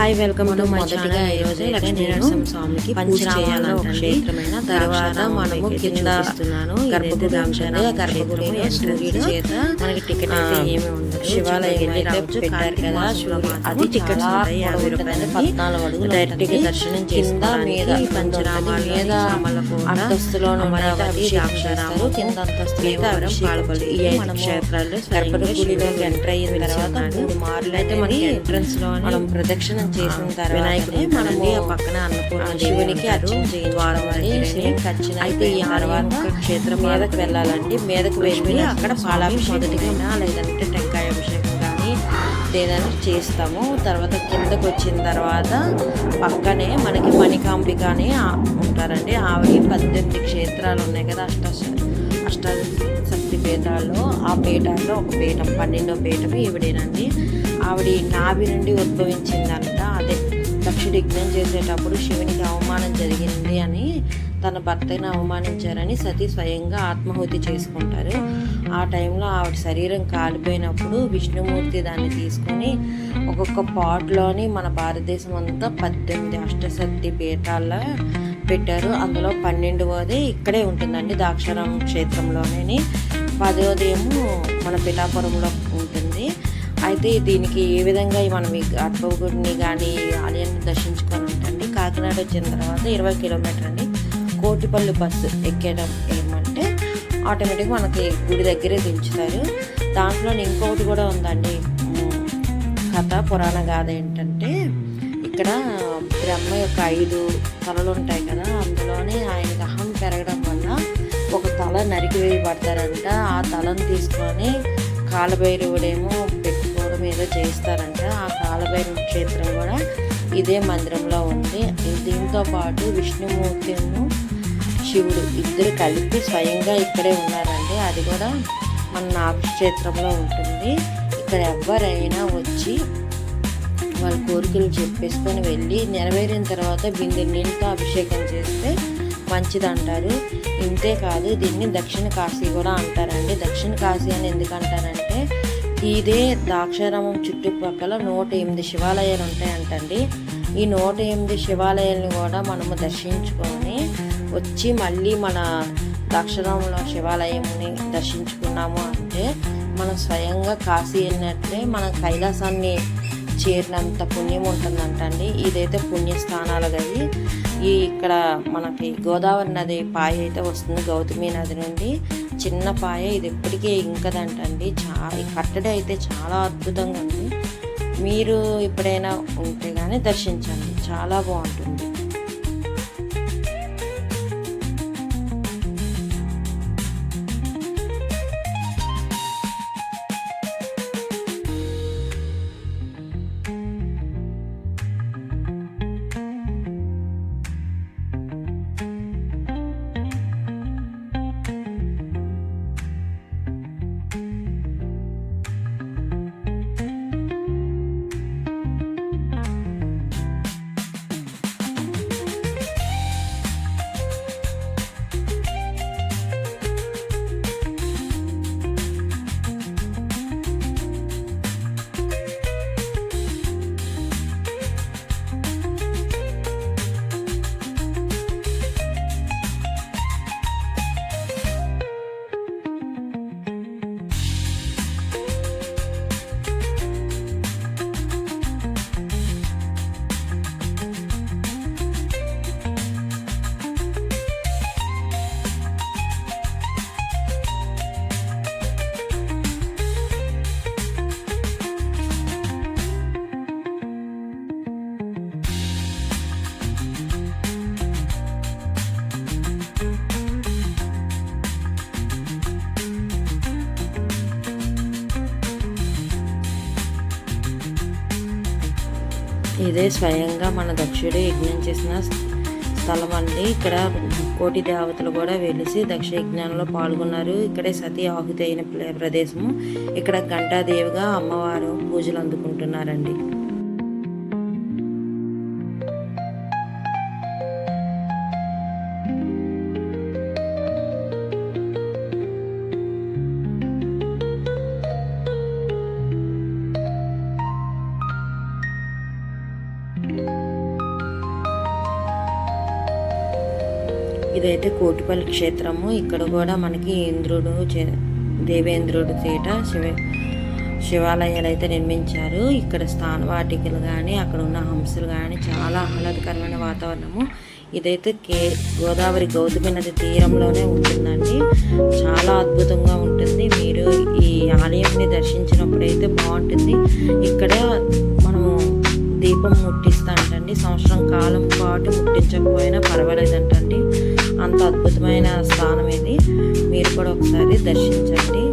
Hi welcome to my మొదటిగా channel ఈ రోజు ఈరోజు లక్ష్మీ స్వామికి చేయాలంటండి. క్షేత్రమైన తర్వాత మనము కింద చూపిస్తున్నాను గర్భగుడి గర్భగుడి సూర్యుడు చేత మనకి టికెట్ అయితే ఏమీ ఉండదు శివాలయం. పెట్టారు కదా, అది ఉంటాయి యాభై. ఉంటుంది. పద్నాలుగు అడుగులు డైరెక్ట్గా. దర్శనం కింద మీద పంచనామాలు మీద అక్షరాలు చేస్తారు. కింద అంతస్తులో భీమవరం, అభిషేకం పాలపల్లి ఈ ఐదు మనము క్షేత్రాల్లో గర్భగుడిలోకి ఎంటర్ అయిన తర్వాత మూడు మార్లు అయితే మనకి ఎంట్రన్స్లో మనం ప్రదక్షిణం చేసిన తర్వాత మనము పక్కన అన్నపూర్ణ శివునికి. ద్వారం అయితే ఈ తర్వాత క్షేత్రం మీదకి వెళ్ళాలండి మీదకి వెళ్ళి అక్కడ పాలాభిషేకం మొదటిగా లేదంటే టెంకాయ అభిషేకం కానీ ఏదైనా చేస్తాము. తర్వాత కిందకు వచ్చిన తర్వాత పక్కనే మనకి మణికాంబిక అని ఉంటారండి. ఆవిడ పద్దెనిమిది క్షేత్రాలు ఉన్నాయి కదా అష్ట అష్ట శక్తి పీఠాల్లో. ఆ పీఠాల్లో ఒక పీఠం పన్నెండో పీఠం ఈవిడేనండి. ఆవిడ నాభి నుండి ఉద్భవించిందంట. అదే యజ్ఞం చేసేటప్పుడు శివునికి అవమానం జరిగింది అని తన భర్తను అవమానించారని సతీ స్వయంగా ఆత్మాహుతి చేసుకుంటారు. ఆ టైంలో ఆవిడ శరీరం కాలిపోయినప్పుడు విష్ణుమూర్తి దాన్ని తీసుకొని ఒక్కొక్క పాట్లోని మన భారతదేశం అంతా పద్దెనిమిది అష్టశక్తి పీఠాల్లో పెట్టారు. అందులో పన్నెండవది ఇక్కడే ఉంటుందండి దాక్షారామం క్షేత్రంలోనే పదవది ఏమో మన పిఠాపురంలో అయితే దీనికి ఏ విధంగా మనం ఈ గర్భగుడిని కానీ ఆలయాన్ని దర్శించుకొని ఉంటుంది కాకినాడ వచ్చిన తర్వాత ఇరవై కిలోమీటర్ అండి. కోటిపల్లి బస్సు ఎక్కడం ఏమంటే ఆటోమేటిక్గా మనకి గుడి దగ్గరే దించుతారు. దాంట్లో ఇంకొకటి కూడా ఉందండి. కథ పురాణ గాథ ఏంటంటే ఇక్కడ బ్రహ్మ యొక్క ఐదు తలలు ఉంటాయి కదా అందులోనే ఆయనకి అహం పెరగడం వల్ల ఒక తల నరికి వేయబడతారంట ఆ తలను తీసుకొని కాలభైరవుడేమో పెట్టుకోవడం ఏదో చేస్తారంట. ఆ కాలభైరవ క్షేత్రం కూడా ఇదే మందిరంలో ఉంది. దీంతో పాటు విష్ణుమూర్తిను శివుడు ఇద్దరు కలిపి స్వయంగా ఇక్కడే ఉన్నారండి. అది కూడా మన నాగక్షేత్రంలో ఉంటుంది. ఇక్కడ ఎవరైనా వచ్చి వాళ్ళ కోరికలు చెప్పేసుకొని వెళ్ళి నెరవేరిన తర్వాత బిందె నీళ్ళతో అభిషేకం చేస్తే మంచిది అంటారు ఇంతే కాదు దీన్ని దక్షిణ కాశీ కూడా అంటారండి. దక్షిణ కాశీ అని ఎందుకంటారంటే ఇదే ద్రాక్షారామం చుట్టుపక్కల నూట ఎనిమిది శివాలయాలు ఉంటాయంటండి. ఈ నూట ఎనిమిది శివాలయాలను కూడా మనము దర్శించుకొని వచ్చి మళ్ళీ మన ద్రాక్షారామంలో శివాలయంని దర్శించుకున్నాము అంటే మనం స్వయంగా కాశీ వెళ్ళినట్లే మన కైలాసాన్ని చేరినంత పుణ్యం ఉంటుందంటండి. ఇదైతే పుణ్యస్థానాలు గది ఈ ఇక్కడ మనకి గోదావరి నది పాయ అయితే వస్తుంది గౌతమి నది నుండి. చిన్న పాయ ఇది ఎప్పటికీ ఇంకదంటండి. చా ఈ కట్టడి అయితే చాలా అద్భుతంగా ఉంది. మీరు ఎప్పుడైనా ఉంటే కానీ దర్శించండి. చాలా బాగుంటుంది. ఇదే స్వయంగా మన దక్షుడు యజ్ఞం చేసిన స్థలం అండి ఇక్కడ కోటి దేవతలు కూడా వెలిసి దక్ష యజ్ఞంలో పాల్గొన్నారు. ఇక్కడే సతీ ఆహుతి అయిన ప్రదేశము. ఇక్కడ ఘంటాదేవిగా అమ్మవారు పూజలు అందుకుంటున్నారండి. ఇదైతే కోటిపల్లి క్షేత్రము. ఇక్కడ కూడా మనకి ఇంద్రుడు దేవేంద్రుడు తీట శివ శివాలయాలు అయితే నిర్మించారు. ఇక్కడ స్థానవాటికలు కానీ అక్కడ ఉన్న హంసలు కానీ చాలా ఆహ్లాదకరమైన వాతావరణము. ఇదైతే కే గోదావరి గౌతమి నది తీరంలోనే ఉంటుందండి. చాలా అద్భుతంగా ఉంటుంది. మీరు ఈ ఆలయంని దర్శించినప్పుడైతే బాగుంటుంది. ఇక్కడ మనము దీపం ముట్టి ముట్టిస్తాంటండి సంవత్సరం కాలం పాటు ముట్టించకపోయినా పర్వాలేదంటండి. అంత అద్భుతమైన స్థానం ఇది మీరు కూడా ఒకసారి దర్శించండి.